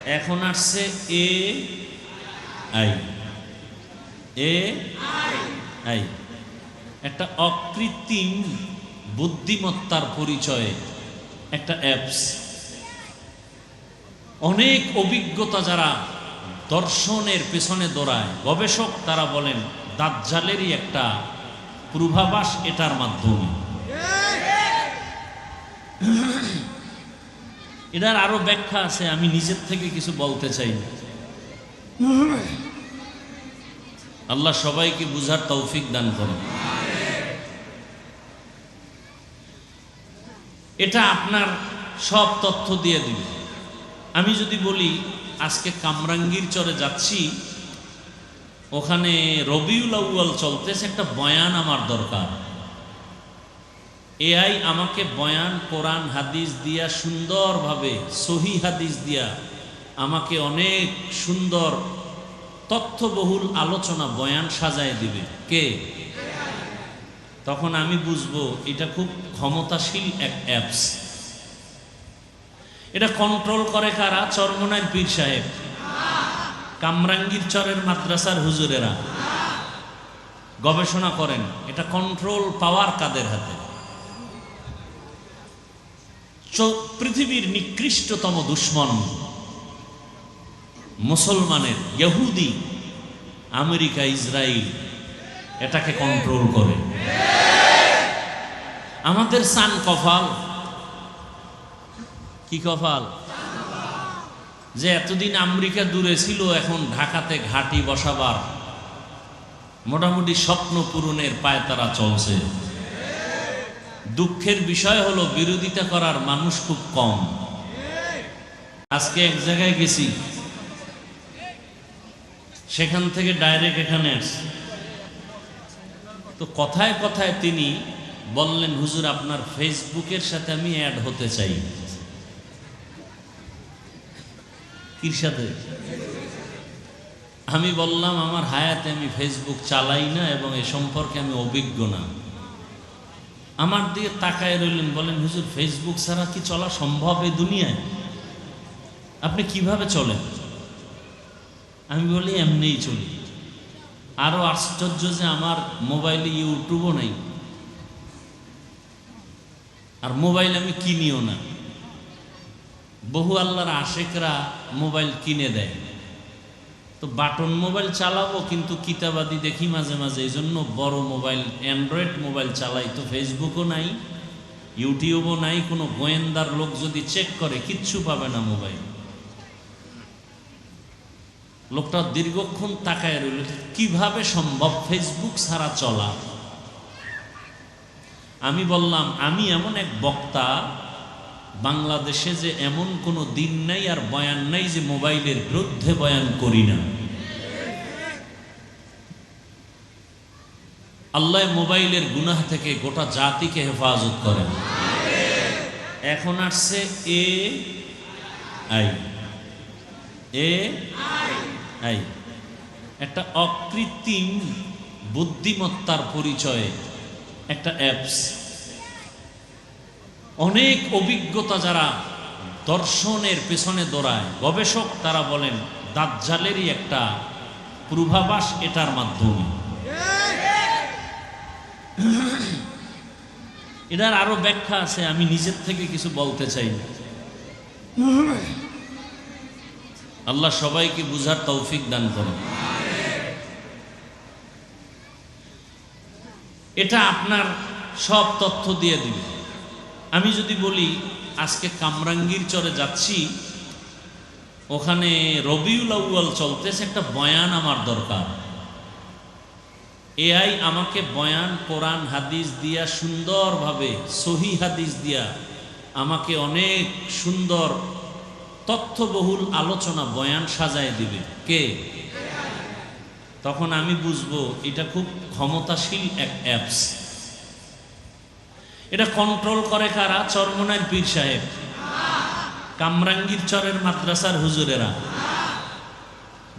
এখন আসছে A I. A I. একটা অকৃত্রিম বুদ্ধিমত্তার পরিচয়ে, একটা অ্যাপস অনেক অভিজ্ঞতা যারা দর্শনের পেছনে দৌড়ায়, গবেষক তারা বলেন, দাজ্জালেরই একটা পূর্বাভাস এটার মাধ্যমে। এটার আরও ব্যাখ্যা আছে, আমি নিজের থেকে কিছু বলতে চাই। আল্লাহ সবাইকে বুঝার তৌফিক দান করেন। এটা আপনার সব তথ্য দিয়ে দিবে। আমি যদি বলি, আজকে কামরাঙ্গীর চরে যাচ্ছি, ওখানে রবিউল আউয়াল চলতেছে, একটা বয়ান আমার দরকার। এআই আমাকে বয়ান, কোরআন, হাদিস দিয়া সুন্দরভাবে, সহি হাদিস দিয়া আমাকে অনেক সুন্দর, তথ্যবহুল আলোচনা, বয়ান সাজায় দিবে। কে? তখন আমি বুঝব এটা খুব ক্ষমতাশীল এক অ্যাপস এটা কন্ট্রোল করে কারা? চরমনার পীর সাহেব। কামরাঙ্গীর চরের মাদ্রাসার হুজুরেরা। গবেষণা করেন, এটা কন্ট্রোল পাওয়ার কাদের হাতে? পৃথিবীর নিকৃষ্টতম দুশ্মন, মুসলমানের ইহুদি, আমেরিকা ইসরায়েল এটাকে কন্ট্রোল করে। আমাদের সান কফাল কি কফাল যে এতদিন আমেরিকা দূরে ছিল, এখন ঢাকাতে ঘাটি বসাবার মোটামুটি স্বপ্ন পূরণের পায় তারা চলছে। দুঃখের বিষয় হলো বিরোধিতা করার মানুষ খুব কম। আজকে এক জায়গায় গেছি। সেখান থেকে ডাইরেক্ট এখানে আসছি। তো কথায় কথায় তিনি বললেন, হুজুর, আপনার ফেসবুকের সাথে আমি অ্যাড হতে চাই। কির সাথে? আমি বললাম, আমার হায়াতে আমি ফেসবুক চালাই না এবং এ সম্পর্কে আমি অভিজ্ঞ না। আমার দিকে তাকায় রইলেন, বলেন, হুজুর ফেসবুক ছাড়া কি চলা সম্ভব এই দুনিয়ায়? আপনি কীভাবে চলেন? আমি বলি, এমনিই চলি। আরও আশ্চর্য যে আমার মোবাইলে ইউটিউবও নেই। আর মোবাইল আমি কিনিও না। বহু আল্লাহর আশেকরা মোবাইল কিনে দেয়। তো বাটন মোবাইল চালাবো, কিন্তু কিতাবাদি দেখি মাঝে মাঝে। এই জন্য বড় মোবাইল, অ্যান্ড্রয়েড মোবাইল চালাই তো ফেসবুকও নাই, ইউটিউবও নাই, কোনো গোয়েন্দার লোক যদি চেক করে, কিচ্ছু পাবে না মোবাইল। লোকটা দীর্ঘক্ষণ তাকায় রইল, কীভাবে সম্ভব ফেসবুক ছাড়া চলা? আমি বললাম, আমি এমন এক বক্তা বাংলাদেশে যে এমন কোনো দিন নাই আর বয়ান নাই যে মোবাইলের বিরুদ্ধে বয়ান করি না। আল্লাহ মোবাইলের গুনাহ থেকে গোটা জাতিকে হেফাজত করেন। এখন আসছে এ আই। A I. একটা অকৃত্রিম বুদ্ধিমত্তার পরিচয়ে একটা অ্যাপস অনেক অভিজ্ঞতা যারা দর্শনের পেছনে দৌড়ায়, গবেষক তারা বলেন, দাজ্জালেরই একটা পূর্বাভাস এটার মাধ্যমে। এটার আরও ব্যাখ্যা আছে, আমি নিজের থেকে কিছু বলতে চাই। আল্লাহ সবাইকে বুঝার তৌফিক দান করেন। এটা আপনার সব তথ্য দিয়ে দিবে। আমি যদি বলি, আজকে কামরাঙ্গীর চরে যাচ্ছি, ওখানে রবিউল আউয়াল চলতেছে একটা বয়ান আমার দরকার। এআই আমাকে বয়ান, কোরআন, হাদিস দিয়া সুন্দরভাবে, সহি হাদিস দিয়া আমাকে অনেক সুন্দর, তথ্যবহুল আলোচনা বয়ান সাজায় দিবে। কে? তখন আমি বুঝব, এটা খুব ক্ষমতাশীল এক অ্যাপস এটা কন্ট্রোল করে কারা? চরমনার পীর সাহেব। কামরাঙ্গীর চরের মাদ্রাসার হুজুরেরা।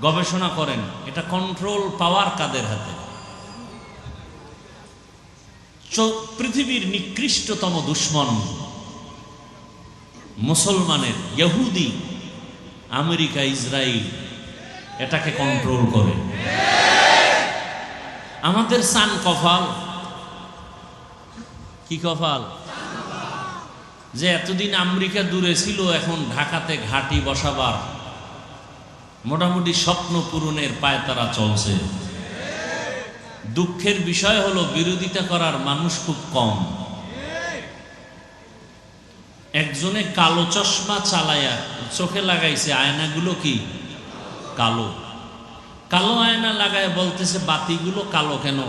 গবেষণা করেন, এটা কন্ট্রোল পাওয়ার কাদের হাতে? পৃথিবীর নিকৃষ্টতম দুশ্মন, মুসলমানের ইহুদি, আমেরিকা ইসরায়েল এটাকে কন্ট্রোল করে। আমাদের সান কফাল কি কফাল যে এতদিন আমেরিকা দূরে ছিল, এখন ঢাকাতে ঘাটি বসাবার মোটামুটি স্বপ্ন পূরণের পায় তারা চলছে। দুঃখের বিষয় হলো, বিরোধিতা করার মানুষ খুব কম। একজনে কালো চশমা চালায়া চোখে লাগাইছে, আয়নাগুলো কি? কালো। কালো আয়না লাগায় বলতেছে, বাতিগুলো কালো কেন?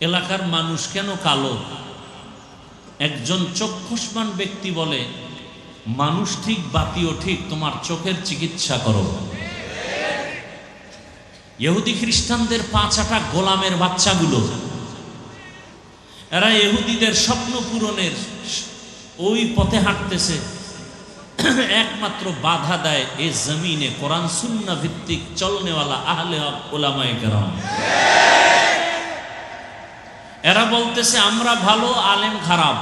এলাকার মানুষ কেন কালো? একজন চক্ষুষ্মান ব্যক্তি বলে, মানুষ ঠিক বাতিও ঠিক, তোমার চোখের চিকিৎসা করো। ইহুদি খ্রিস্টানদের পাঁচাটা গোলামের বাচ্চাগুলো। এরা ইহুদিদের স্বপ্ন পূরণের ওই পথে হাঁটতেছে। একমাত্র বাধা দেয় এ জমিনে কোরআন সুন্না ভিত্তিক চলনেওয়ালা আহলে ওলামায়ে কেরাম এরা বলতেছে, আমরা ভালো, আলেম খারাপ।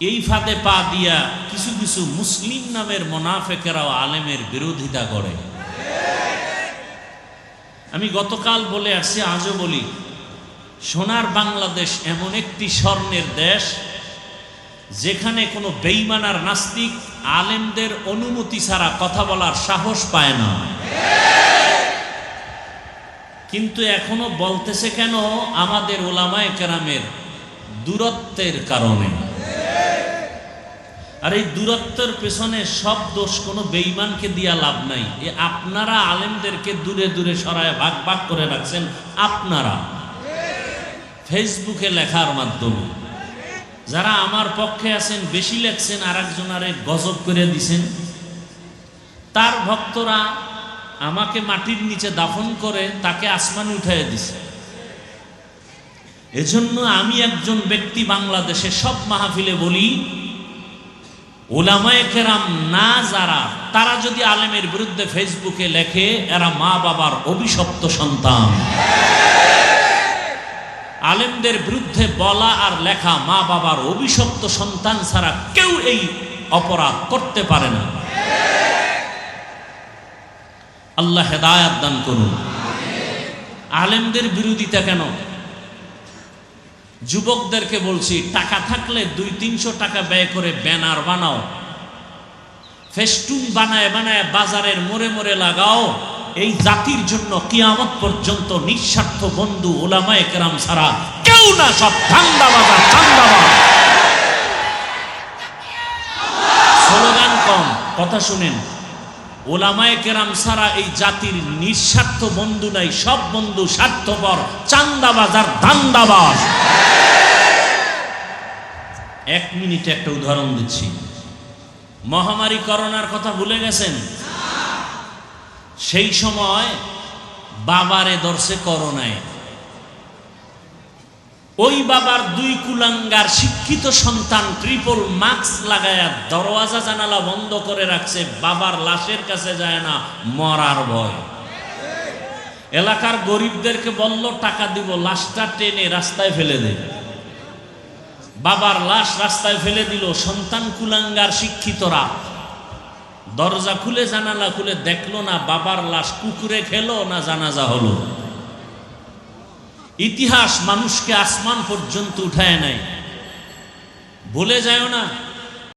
এই ফাঁদে পা দিয়া কিছু কিছু মুসলিম নামের মোনাফেকেরাও আলেমের বিরোধিতা করে। আমি গতকাল বলে আসছি, আজও বলি, সোনার বাংলাদেশ এমন একটি স্বর্ণের দেশ যেখানে কোনো বেইমানার নাস্তিক আলেমদের অনুমতি ছাড়া কথা বলার সাহস পায় না। কিন্তু এখনও বলতেছে কেন আমাদের ওলামায় কেরামের দূরত্বের কারণে? আর এই দূরত্বের পেছনে সব দোষ কোনো বেইমানকে দিয়া লাভ নাই। এ আপনারা আলেমদেরকে দূরে দূরে সরায় ভাগ ভাগ করে রাখছেন আপনারা। ফেসবুকে লেখার মাধ্যমে। যারা আমার পক্ষে আছেন, বেশি লেখছেন আর একজন একজনারে গজব করে দিছেন। তার ভক্তরা আমাকে মাটির নিচে দাফন করে তাকে আসমানে উঠাই দিছে। এজন্য আমি একজন ব্যক্তি বাংলাদেশে সব মাহফিলে বলি, ওলামায়ে কেরাম না যারা, তারা যদি আলেমের বিরুদ্ধে ফেসবুকে লেখে, এরা মা বাবার অভিশপ্ত সন্তান। আলেমদের বিরুদ্ধে বলা আর লেখা মা বাবার অভিশপ্ত সন্তান ছাড়া কেউ এই অপরাধ করতে পারে না। আল্লাহ হেদায়াত দান করুন। আলেমদের বিরোধিতা কেন? যুবকদেরকে বলছি, টাকা থাকলে দুই তিনশো টাকা ব্যয় করে ব্যানার বানাও। ফেস্টুন বানায় বানায় বাজারের মোড়ে মোড়ে লাগাও। এই জাতির জন্য কিয়ামত পর্যন্ত নিঃস্বার্থ বন্ধু ওলামায়ে কেরাম ছাড়া কেউ না সব ধান্দাবাজ আর চান্দাবাজ স্লোগান কম, কথা শুনেন। ওলামায়ে কেরাম ছাড়া এই জাতির নিঃস্বার্থ বন্ধু নাই, সব বন্ধু স্বার্থপর, চান্দাবাজ আর ধান্দাবাজ। এক মিনিটে একটা উদাহরণ দিচ্ছি। মহামারী করোনার কথা ভুলে গেছেন? সেই সময় বাবারে দর্শে করোনায়। ওই বাবার দুই কুলাঙ্গার শিক্ষিত সন্তান ট্রিপল মাস্ক লাগায়া দরওয়াজা জানালা বন্ধ করে রাখছে, বাবার লাশের কাছে যায় না, মরার ভয়। এলাকার গরিবদেরকে বলল, টাকা দিব, লাশটা টেনে রাস্তায় ফেলে দে। বাবার লাশ রাস্তায় ফেলে দিল সন্তান কুলাঙ্গার শিক্ষিতরা। দরজা খুলে, জানালা খুলে দেখল না, বাবার লাশ কুকুরে খেলো না জানাজা হলো। ইতিহাস মানুষকে আসমান পর্যন্ত উঠায় নাই। ভুলে যায় না।